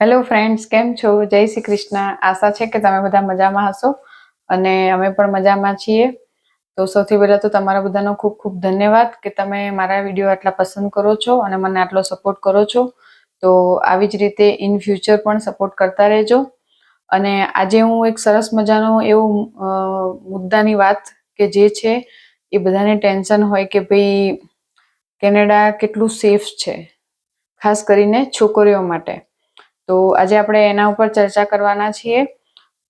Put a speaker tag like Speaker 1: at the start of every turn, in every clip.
Speaker 1: Hello friends કેમ છો? જય શ્રી કૃષ્ણ. આશા છે કે તમે બધા મજામાં હશો અને અમે પણ મજામાં છીએ. તો સૌથી પહેલાં તો તમારા બધાનો ખૂબ ખૂબ ધન્યવાદ કે તમે મારા વીડિયો આટલા પસંદ કરો છો અને મને આટલો સપોર્ટ કરો છો. તો આવી જ રીતે ઇન ફ્યુચર પણ સપોર્ટ કરતા રહેજો. અને આજે હું એક સરસ મજાનો એવો મુદ્દાની વાત કે જે છે એ બધાને ટેન્શન હોય કે ભાઈ કેનેડા કેટલું સેફ છે. ખાસ કરીને છોકરીઓ માટે. તો આજે આપણે એના ઉપર ચર્ચા કરવાના છીએ.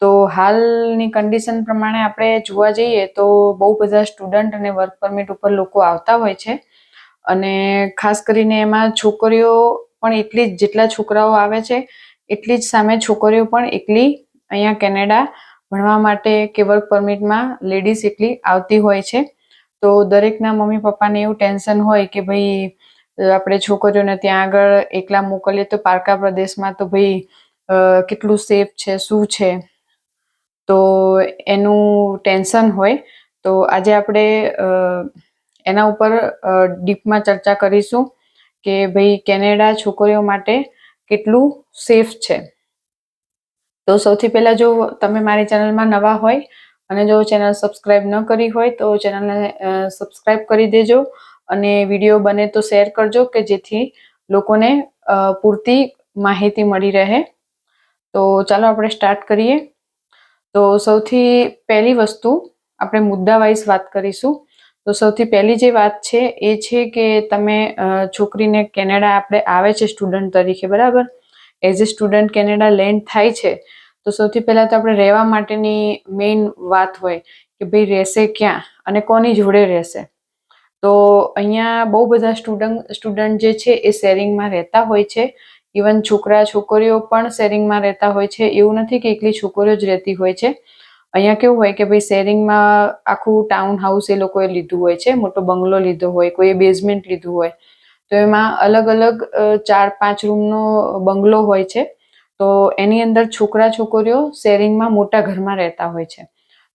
Speaker 1: તો હાલની કન્ડિશન પ્રમાણે આપણે જોવા જઈએ તો બહુ બધા સ્ટુડન્ટ અને વર્ક પરમિટ ઉપર લોકો આવતા હોય છે. અને ખાસ કરીને એમાં છોકરીઓ પણ એટલી જ, જેટલા છોકરાઓ આવે છે, એટલી જ સામે છોકરીઓ પણ એકલી અહીંયા કેનેડા ભણવા માટે કે વર્ક પરમિટમાં લેડીઝ એટલી આવતી હોય છે. તો દરેકના મમ્મી પપ્પાને એવું ટેન્શન હોય કે ભાઈ આપણે છોકરીઓને ત્યાં આગળ એકલા મોકલીએ તો પારકા પ્રદેશમાં તો ભાઈ કેટલું સેફ છે, શું છે? તો એનું ટેન્શન હોય તો આજે આપણે એના ઉપર ડીપમાં ચર્ચા કરીશું કે ભાઈ કેનેડા છોકરીઓ માટે કેટલું સેફ છે. તો સૌથી પહેલાં જો તમે મારી ચેનલમાં નવા હોય અને જો ચેનલ સબસ્ક્રાઈબ ન કરી હોય તો ચેનલને સબસ્ક્રાઈબ કરી દેજો અને વીડિયો બને તો શેર કરજો કે જેથી લોકોને પૂરતી માહિતી મળી રહે. તો ચાલો આપણે સ્ટાર્ટ કરીએ. તો સૌથી પહેલી વસ્તુ, આપણે મુદ્દા વાઇઝ વાત કરીશું. તો સૌથી પહેલી જે વાત છે એ છે કે તમે છોકરીને કેનેડા આપણે આવે છે સ્ટુડન્ટ તરીકે, બરાબર? As a student Canada land થાય છે, તો સૌથી પહેલાં તો આપણે રહેવા માટેની મેઇન વાત હોય કે ભાઈ રહેશે ક્યાં અને કોની જોડે રહેશે? તો અહીંયા બહુ બધા સ્ટુડન્ટ સ્ટુડન્ટ જે છે એ શેરિંગમાં રહેતા હોય છે. ઇવન છોકરા, છોકરીઓ પણ શેરિંગમાં રહેતા હોય છે. એવું નથી કે એકલી છોકરીઓ જ રહેતી હોય છે. અહીંયા કેવું હોય કે ભાઈ શેરિંગમાં આખું ટાઉન હાઉસ એ લોકોએ લીધું હોય છે. મોટો બંગલો લીધો હોય કોઈએ બેઝમેન્ટ લીધું હોય. તો એમાં અલગ અલગ ચાર, પાંચ રૂમનો બંગલો હોય છે. તો એની અંદર છોકરા, છોકરીઓ શેરિંગમાં મોટા ઘરમાં રહેતા હોય છે.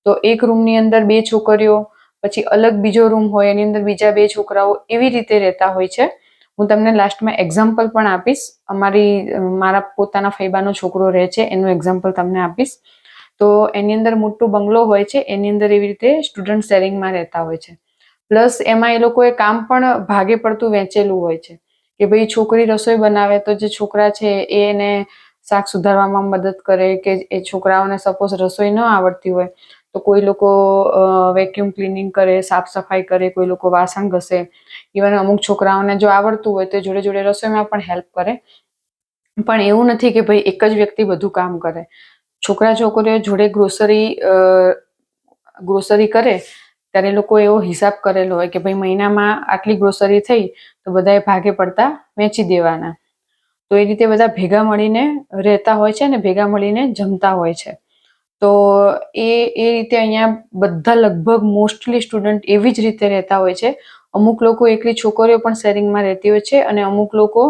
Speaker 1: તો એક રૂમની અંદર બે છોકરીઓ પછી અલગ બીજો રૂમ હોય, એની અંદર બીજા બે છોકરાઓ એવી રીતે રહેતા હોય છે. હું તમને લાસ્ટમાં એક્ઝામ્પલ પણ આપીશ. અમારી મારા પોતાના ફૈબાનો છોકરો રહે છે, એનું એક્ઝામ્પલ તમને આપીશ. તો એની અંદર મોટો બંગલો હોય છે, એની અંદર એવી રીતે સ્ટુડન્ટ શેરિંગમાં રહેતા હોય છે. પ્લસ એમાં એ લોકોએ કામ પણ ભાગે પડતું વહેંચેલું હોય છે. કે ભાઈ છોકરી રસોઈ બનાવે તો જે છોકરા છે એ એને શાક સુધારવામાં મદદ કરે, કે એ છોકરાઓને સપોઝ રસોઈ ન આવડતી હોય. તો કોઈ લોકો વેક્યુમ ક્લિનિંગ કરે, સાફ સફાઈ કરે, કોઈ લોકો વાસણ ઘસે. ઇવન અમુક છોકરાઓને જો આવડતું હોય તો જોડે જોડે રસોઈમાં પણ હેલ્પ કરે. પણ એવું નથી કે ભાઈ એક જ વ્યક્તિ બધું કામ કરે. છોકરા છોકરીઓ જોડે ગ્રોસરી ગ્રોસરી કરે, ત્યારે લોકો એવો હિસાબ કરેલો હોય કે ભાઈ મહિનામાં આટલી ગ્રોસરી થઈ, તો બધાએ ભાગે પડતા વેચી દેવાના. તો એ રીતે બધા ભેગા મળીને રહેતા હોય છે અને ભેગા મળીને જમતા હોય છે. તો એ એ રીતે અહીંયા બધા લગભગ મોસ્ટલી સ્ટુડન્ટ એવી જ રીતે રહેતા હોય છે. અમુક લોકો એકલી છોકરીઓ પણ શેરિંગમાં રહેતી હોય છે અને અમુક લોકો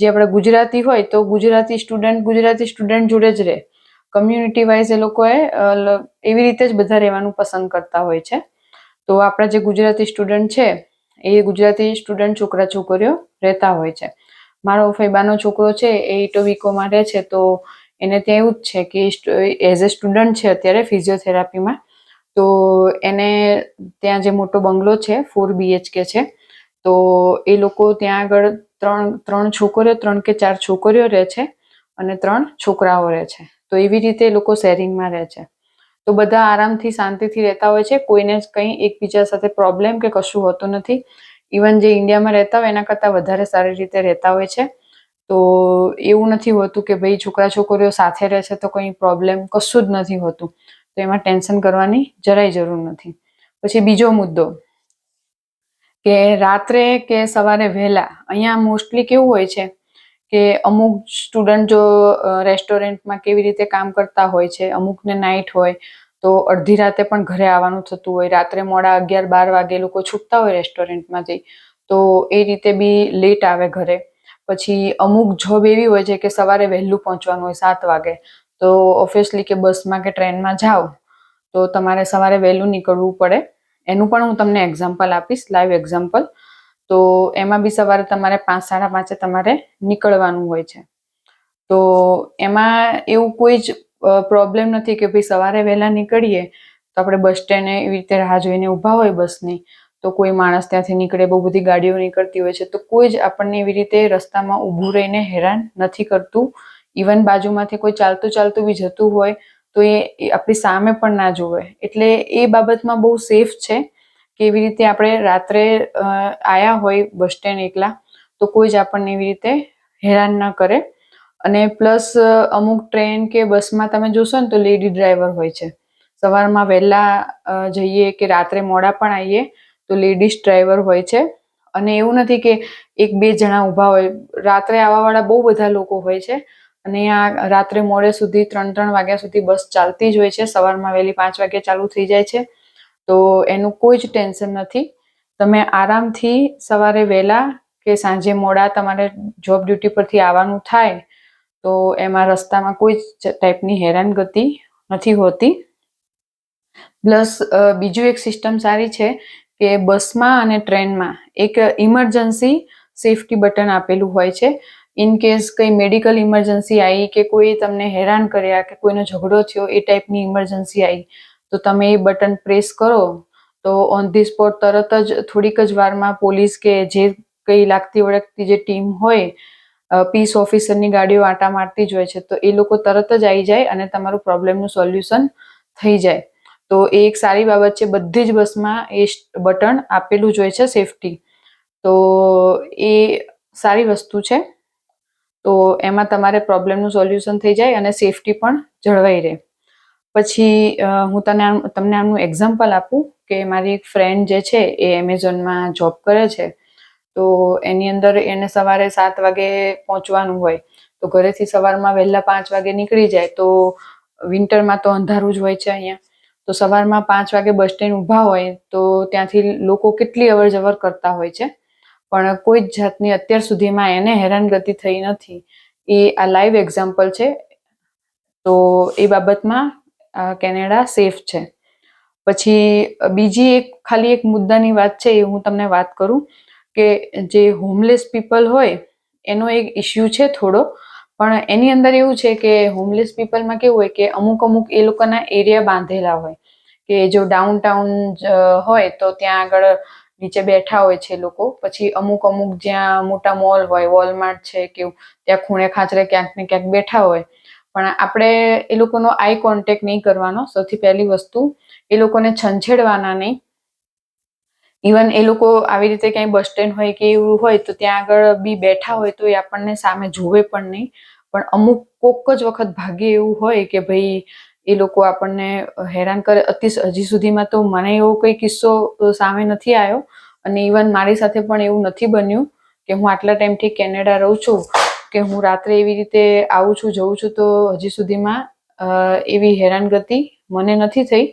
Speaker 1: જે આપણે ગુજરાતી હોય તો ગુજરાતી સ્ટુડન્ટ ગુજરાતી સ્ટુડન્ટ જોડે જ રહે. કમ્યુનિટી વાઇઝ એ લોકોએ એવી રીતે જ બધા રહેવાનું પસંદ કરતા હોય છે. તો આપણા જે ગુજરાતી સ્ટુડન્ટ છે, એ ગુજરાતી સ્ટુડન્ટ છોકરા છોકરીઓ રહેતા હોય છે. મારો ફૈબાનો છોકરો છે, એ ઇટોવિકોમાં રહે છે, તો એને ત્યાં એવું જ છે કે એઝ એ સ્ટુડન્ટ છે અત્યારે ફિઝિયોથેરાપીમાં તો એને ત્યાં જે મોટો બંગલો છે ફોર બીએચકે છે, તો એ લોકો ત્યાં આગળ ત્રણ ત્રણ છોકરીઓ, ત્રણ કે ચાર છોકરીઓ રહે છે અને ત્રણ છોકરાઓ રહે છે. તો એવી રીતે લોકો શેરિંગમાં રહે છે. તો બધા આરામથી, શાંતિથી રહેતા હોય છે, કોઈને કંઈ એકબીજા સાથે પ્રોબ્લેમ કે કશું હોતું નથી. ઇવન જે ઇન્ડિયામાં રહેતા હોય એના કરતાં વધારે સારી રીતે રહેતા હોય છે. તો એવું નથી હોતું કે ભાઈ છોકરા છોકરીઓ સાથે રહે છે તો કંઈ પ્રોબ્લેમ કશું જ નથી હોતું. તો એમાં ટેન્શન કરવાની જરાય જરૂર નથી. પછી બીજો મુદ્દો કે રાત્રે કે સવારે વહેલા, અહીંયા મોસ્ટલી કેવું હોય છે કે અમુક સ્ટુડન્ટ જો રેસ્ટોરન્ટમાં કેવી રીતે કામ કરતા હોય છે, અમુકને નાઇટ હોય, તો અડધી રાતે પણ ઘરે આવવાનું થતું હોય. રાત્રે મોડા અગિયાર બાર વાગે લોકો છૂટતા હોય રેસ્ટોરન્ટમાંથી તો એ રીતે બી લેટ આવે ઘરે. પછી અમુક જોબ એવી હોય છે કે સવારે વહેલું પહોંચવાનું હોય, સાત વાગે. તો ઓફિસલી કે બસમાં કે ટ્રેનમાં જાઓ, તો તમારે સવારે વહેલું નીકળવું પડે. એનું પણ હું તમને એક્ઝામ્પલ આપીશ લાઈવ એક્ઝામ્પલ તો એમાં બી સવારે તમારે પાંચ, સાડા પાંચે તમારે નીકળવાનું હોય છે. તો એમાં એવું કોઈ જ પ્રોબ્લેમ નથી કે ભાઈ સવારે વહેલા નીકળીએ, તો આપણે બસ સ્ટેન્ડે એવી રીતે રાહ જોઈને ઊભા હોય બસની. તો કોઈ માણસ ત્યાંથી નીકળે, બહુ બધી ગાડીઓ નીકળતી હોય છે, તો કોઈ જ આપણને એવી રીતે રસ્તામાં ઊભું રહીને હેરાન નથી કરતું. ઇવન બાજુમાંથી કોઈ ચાલતું ચાલતું બી જતું હોય, તો એ આપણી સામે પણ ના જોવે એટલે એ બાબતમાં બહુ સેફ છે કે એવી રીતે આપણે રાત્રે આયા હોય બસ સ્ટેન્ડ એકલા, તો કોઈ જ આપણને એવી રીતે હેરાન ના કરે. અને પ્લસ અમુક ટ્રેન કે બસમાં તમે જોશો ને તો લેડી ડ્રાઈવર હોય છે. સવારમાં વહેલા જઈએ કે રાત્રે મોડા પણ આવીએ તો લેડીઝ ડ્રાઈવર હોય છે. અને એવું નથી કે એક બે જણા ઊભા હોય. રાત્રે આવવાવાળા બહુ બધા લોકો હોય છે. અને આ રાત્રે મોડે સુધી ત્રણ ત્રણ વાગ્યા સુધી બસ ચાલતી જ હોય છે. સવારમાં વહેલી પાંચ વાગે ચાલુ થઈ જાય છે. તો એનું કોઈ જ ટેન્શન નથી. તમે આરામથી સવારે વહેલા કે સાંજે મોડા તમારે જોબ ડ્યુટી પરથી આવવાનું થાય, તો એમાં રસ્તામાં કોઈ જ ટાઈપની હેરાનગતિ નથી હોતી. પ્લસ બીજું એક સિસ્ટમ સારી છે કે બસમાં અને ટ્રેનમાં એક ઇમરજન્સી સેફટી બટન આપેલું હોય છે. ઇન કેસ કંઈ મેડિકલ ઇમરજન્સી આવી કે કોઈ તમને હેરાન કર્યા કે કોઈનો ઝઘડો થયો એ ટાઈપની ઇમરજન્સી આવી તો તમે એ બટન પ્રેસ કરો. તો ઓન ધી સ્પોટ તરત જ થોડીક જ વારમાં પોલીસ કે જે કંઈ લાગતી વળગતી જે ટીમ હોય પીસ ઓફિસરની ગાડીઓ આંટા મારતી જ હોય છે. તો એ લોકો તરત જ આવી જાય અને તમારું પ્રોબ્લેમનું સોલ્યુશન થઈ જાય. તો એ એક સારી બાબત છે, બધી જ બસમાં એ બટન આપેલું જ હોય છે સેફટી તો એ સારી વસ્તુ છે. તો એમાં તમારે પ્રોબ્લેમનું સોલ્યુશન થઈ જાય અને સેફટી પણ જળવાઈ રહે. પછી હું તને તમને આનું એક્ઝામ્પલ આપું કે મારી એક ફ્રેન્ડ જે છે એ એમેઝોનમાં જોબ કરે છે. તો એની અંદર એને સવારે સાત વાગે પહોંચવાનું હોય. તો ઘરેથી સવારમાં વહેલા પાંચ વાગે નીકળી જાય. તો વિન્ટરમાં તો અંધારું જ હોય છે અહીંયા. તો સવારમાં પાંચ વાગે બસ સ્ટેન્ડ ઊભા હોય તો ત્યાંથી લોકો કેટલી અવર જવર કરતા હોય છે. પણ કોઈ જ જાતની અત્યાર સુધીમાં એને હેરાનગતિ થઈ નથી. એ આ લાઈવ એક્ઝામ્પલ છે. તો એ બાબતમાં કેનેડા સેફ છે. પછી બીજી એક, ખાલી એક મુદ્દાની વાત છે એ હું તમને વાત કરું કે જે હોમલેસ પીપલ હોય એનો એક ઇસ્યુ છે થોડો. પણ એની અંદર એવું છે કે હોમલેસ પીપલમાં કેવું હોય કે અમુક અમુક એ લોકોના એરિયા બાંધેલા હોય. કે જો ડાઉન ટાઉન હોય તો ત્યાં આગળ નીચે બેઠા હોય છે લોકો. પછી અમુક અમુક જ્યાં મોટા મોલ હોય વોલમાર્ટ છે કેવું ત્યાં ખૂણે ખાંચરે ક્યાંક ને ક્યાંક બેઠા હોય. પણ આપણે એ લોકોનો આઈ કોન્ટેક્ટ નહીં કરવાનો. સૌથી પહેલી વસ્તુ, એ લોકોને છંછેડવાના નહીં. ઇવન એ લોકો આવી રીતે ક્યાંય બસ સ્ટેન્ડ હોય કે એવું હોય તો ત્યાં આગળ બી બેઠા હોય તો એ આપણને સામે જોવે પણ નહીં. પણ અમુક કોક જ વખત ભાગ્ય એવું હોય કે ભાઈ એ લોકો આપણને હેરાન કરે. અતિ હજી સુધીમાં તો મને એવો કોઈ કિસ્સો સામે નથી આવ્યો. અને ઇવન મારી સાથે પણ એવું નથી બન્યું કે હું આટલા ટાઈમથી કેનેડા રહું છું, કે હું રાત્રે એવી રીતે આવું છું જઉં છું તો હજી સુધીમાં એવી હેરાનગતિ મને નથી થઈ.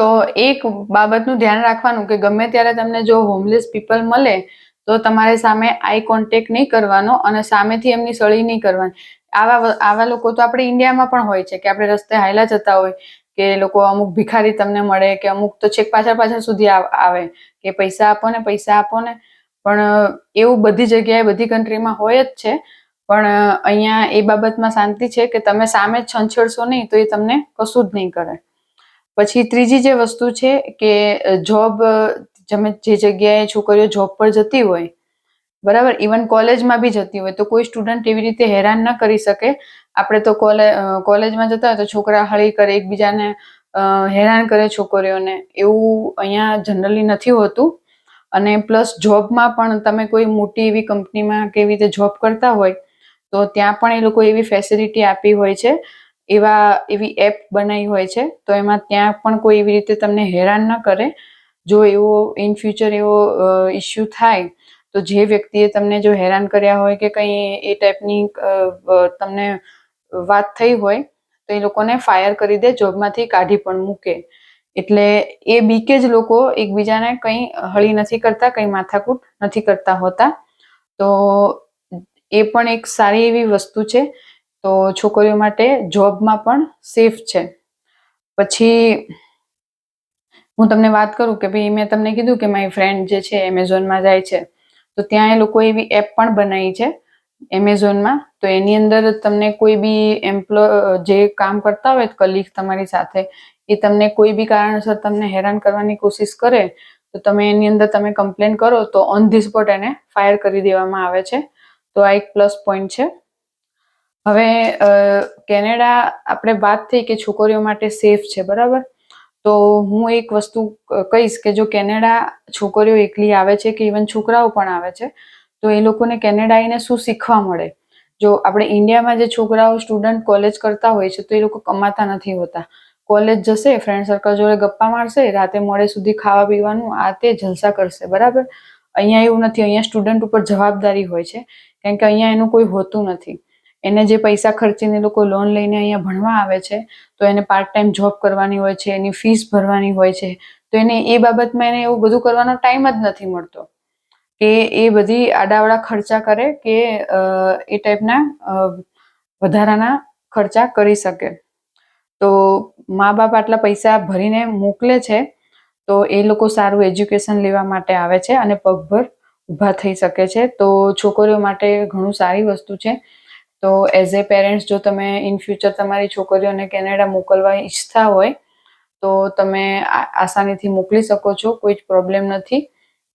Speaker 1: તો એક બાબતનું ધ્યાન રાખવાનું કે ગમે ત્યારે તમને જો હોમલેસ પીપલ મળે, તો તમારે સામે આઈ કોન્ટેક્ટ નહીં કરવાનો અને સામેથી એમની સળી નહીં કરવાની. આવા આવા લોકો તો આપણે ઇન્ડિયામાં પણ હોય છે, કે આપણે રસ્તે હાયલા જતા હોય, કે લોકો અમુક ભિખારી તમને મળે, કે અમુક તો છેક પાછળ પાછળ સુધી આવે કે પૈસા આપો ને, પૈસા આપો ને. પણ એવું બધી જગ્યાએ, બધી કન્ટ્રીમાં હોય જ છે. પણ અહીંયા એ બાબતમાં શાંતિ છે કે તમે સામે છંછેડશો નહીં, તો એ તમને કશું જ નહીં કરે. પછી ત્રીજી જે વસ્તુ છે કે જોબ તમે જે જગ્યાએ છોકરીઓ જોબ પર જતી હોય, બરાબર? ઇવન કોલેજમાં બી જતી હોય, તો કોઈ સ્ટુડન્ટ એવી રીતે હેરાન ન કરી શકે. આપણે તો કોલે કોલેજમાં જતા હોય તો છોકરા હળી કરે, એકબીજાને હેરાન કરે છોકરીઓને. એવું અહીંયા જનરલી નથી હોતું. અને પ્લસ જોબમાં પણ તમે કોઈ મોટી એવી કંપનીમાં કેવી રીતે જોબ કરતા હોય, તો ત્યાં પણ એ લોકો એવી ફેસિલિટી આપી હોય છે. એવા, એવી એપ બનાવી હોય છે, તો એમાં ત્યાં પણ કોઈ એવી રીતે તમને હેરાન ન કરે. જો એવો ઇન ફ્યુચર એવો ઇસ્યુ થાય, તો જે વ્યક્તિએ તમને જો હેરાન કર્યા હોય કે કંઈ એ ટાઈપની તમને વાત થઈ હોય, તો એ લોકોને ફાયર કરી દે, જોબમાંથી કાઢી પણ મૂકે. એટલે એ બીકે જ લોકો એકબીજાને કંઈ હળી નથી કરતા, કંઈ માથાકૂટ નથી કરતા હોતા. તો એ પણ એક સારી એવી વસ્તુ છે. તો છોકરીઓ માટે જોબમાં પણ સેફ છે. પછી હું તમને વાત કરું કે ભાઈ મેં તમને કીધું કે મારી ફ્રેન્ડ જે છે એમેઝોનમાં જાય છે. તો ત્યાં એ લોકો એવી એપ પણ બનાવી છે એમેઝોનમાં. તો એની અંદર તમને કોઈ બી એમ્પ્લો, જે કામ કરતા હોય કલીગ તમારી સાથે, એ તમને કોઈ બી કારણસર તમને હેરાન કરવાની કોશિશ કરે, તો તમે એની અંદર તમે કમ્પ્લેન કરો તો ઓન ધી સ્પોટ એને ફાયર કરી દેવામાં આવે છે. તો આ એક પ્લસ પોઈન્ટ છે. હવે કેનેડા આપણે વાત થઈ કે છોકરીઓ માટે સેફ છે, બરાબર? તો હું એક વસ્તુ કહીશ કે જો કેનેડા છોકરીઓ એકલી આવે છે કે ઇવન છોકરાઓ પણ આવે છે, તો એ લોકોને કેનેડા આવીને શું શીખવા મળે? જો આપણે ઇન્ડિયામાં જે છોકરાઓ સ્ટુડન્ટ કોલેજ કરતા હોય છે, તો એ લોકો કમાતા નથી હોતા. કોલેજ જશે, ફ્રેન્ડ સર્કલ જોડે ગપ્પા મારશે, રાતે મોડે સુધી ખાવા પીવાનું, આ તે જલસા કરશે, બરાબર? અહીંયા એવું નથી, અહીંયા સ્ટુડન્ટ ઉપર જવાબદારી હોય છે કારણ કે અહીંયા એનું કોઈ હોતું નથી. એને જે પૈસા ખર્ચીને લોકો લોન લઈને અહીંયા ભણવા આવે છે, તો એને પાર્ટ ટાઈમ જોબ કરવાની હોય છે, એની ફીસ ભરવાની હોય છે, તો એને એ બાબતમાં એને એવું બધું કરવાનો ટાઈમ જ નથી મળતો. કે એ બધી આડાવાળા ખર્ચા કરે કે એ ટાઈપના વધારાના ખર્ચા કરી શકે. તો મા બાપ આટલા પૈસા ભરીને મોકલે છે, તો એ લોકો સારું એજ્યુકેશન લેવા માટે આવે છે અને પગભર ઊભા થઈ શકે છે. તો છોકરીઓ માટે ઘણું સારી વસ્તુ છે. તો એઝ એ પેરેન્ટ્સ જો તમે ઇન ફ્યુચર તમારી છોકરીઓને કેનેડા મોકલવા ઈચ્છતા હોય, તો તમે આસાનીથી મોકલી શકો છો. કોઈ જ પ્રોબ્લેમ નથી.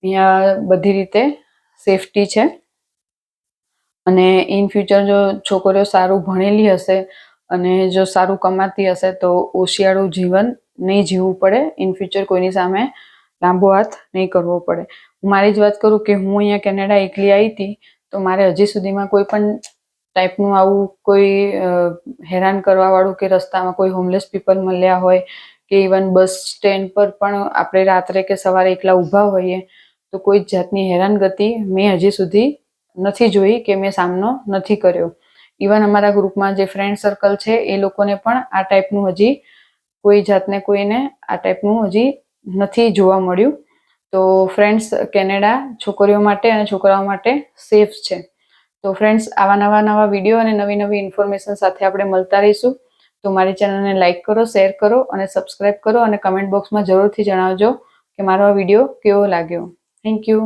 Speaker 1: અહીંયા બધી રીતે સેફટી છે. અને ઇન ફ્યુચર જો છોકરીઓ સારું ભણેલી હશે અને જો સારું કમાતી હશે, તો ઓશિયાળું જીવન નહીં જીવવું પડે. ઇન ફ્યુચર કોઈની સામે લાંબો હાથ નહીં કરવો પડે. હું મારી જ વાત કરું કે હું અહીંયા કેનેડા એકલી આવી હતી તો મારે હજી સુધીમાં કોઈ પણ ટાઈપનું આવું કોઈ હેરાન કરવા વાળું કે રસ્તામાં કોઈ હોમલેસ પીપલ મળ્યા હોય કે ઇવન બસ સ્ટેન્ડ પર પણ આપણે રાત્રે કે સવારે એકલા ઊભા હોઈએ, તો કોઈ જ જાતની હેરાનગતિ મેં હજી સુધી નથી જોઈ કે મેં સામનો નથી કર્યો. ઇવન અમારા ગ્રુપમાં જે ફ્રેન્ડ સર્કલ છે, એ લોકોને પણ આ ટાઈપનું હજી કોઈ જાતને કોઈને આ ટાઈપનું હજી નથી જોવા મળ્યું. તો ફ્રેન્ડ્સ કેનેડા છોકરીઓ માટે અને છોકરાઓ માટે સેફ છે. તો ફ્રેન્ડ્સ આવા નવા નવા વીડિયો અને નવી નવી ઇન્ફોર્મેશન સાથે આપણે મળતા રહીશું. તો મારી ચેનલને લાઇક કરો શેર કરો અને સબસ્ક્રાઇબ કરો અને કમેન્ટ બોક્સમાં જરૂરથી જણાવજો કે મારો આ વીડિયો કેવો લાગ્યો. Thank you